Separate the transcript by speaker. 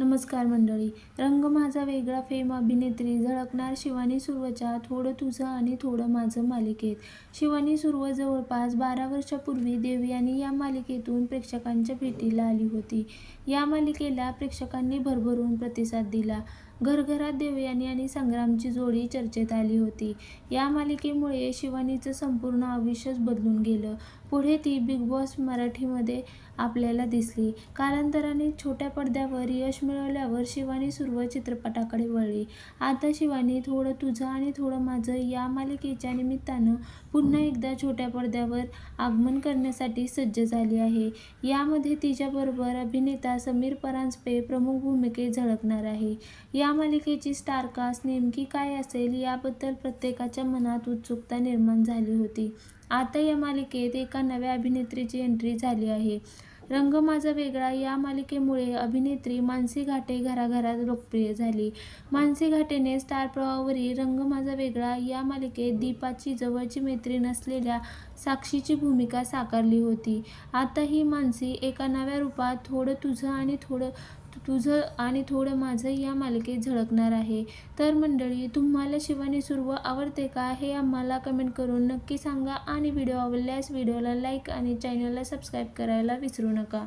Speaker 1: नमस्कार मंडळी. रंग माझा वेगळा फेम अभिनेत्री झळकणार शिवानी सुर्वच्या थोडं तुझं आणि थोडं माझं मालिकेत. शिवानी सुर्व जवळपास बारा वर्षापूर्वी देवयानी या मालिकेतून प्रेक्षकांच्या भेटीला आली होती. या मालिकेला प्रेक्षकांनी भरभरून प्रतिसाद दिला. घरघरात देवयानी आणि संग्रामची जोडी चर्चेत आली होती. या मालिकेमुळे शिवानीचं संपूर्ण आयुष्यच बदलून गेलं. पुढे ती बिग बॉस मराठीमध्ये आपल्याला दिसली. कालांतराने छोट्या पडद्यावर यश मिळवल्यावर शिवानी सुर्व चित्रपटाकडे वळली. आता शिवानी थोडं तुझं आणि थोडं माझं या मालिकेच्या निमित्तानं पुन्हा एकदा छोट्या पडद्यावर आगमन करण्यासाठी सज्ज झाली आहे. यामध्ये तिच्याबरोबर अभिनेता समीर परांजपे प्रमुख भूमिकेत झळकणार आहे. या मालिकेची स्टारकास्ट नेमकी काय असेल याबद्दल प्रत्येकाच्या मनात उत्सुकता निर्माण झाली होती. आता या मालिकेत एका नव्या अभिनेत्रीची एंट्री झाली आहे. रंग माझा वेगळा या मालिकेमुळे अभिनेत्री मानसी घाटे घराघरात लोकप्रिय झाली. मानसी घाटेने स्टार प्रवाहावरील रंग माझा वेगळा या मालिकेत दीपाची जवळची मैत्रीण असलेल्या साक्षीची भूमिका साकारली होती. आता ही मानसी एका नव्या रूपात थोडं तुझं आणि थोडं तुझं आणि थोडं माझं या मालिकेत झळकणार आहे. तर मंडळी तुम्हाला शिवानी सुर्व आवडते का हे आम्हाला कमेंट करून नक्की सांगा आणि व्हिडिओ आवडल्यास व्हिडिओला लाईक आणि चॅनलला सबस्क्राईब करायला विसरू नका.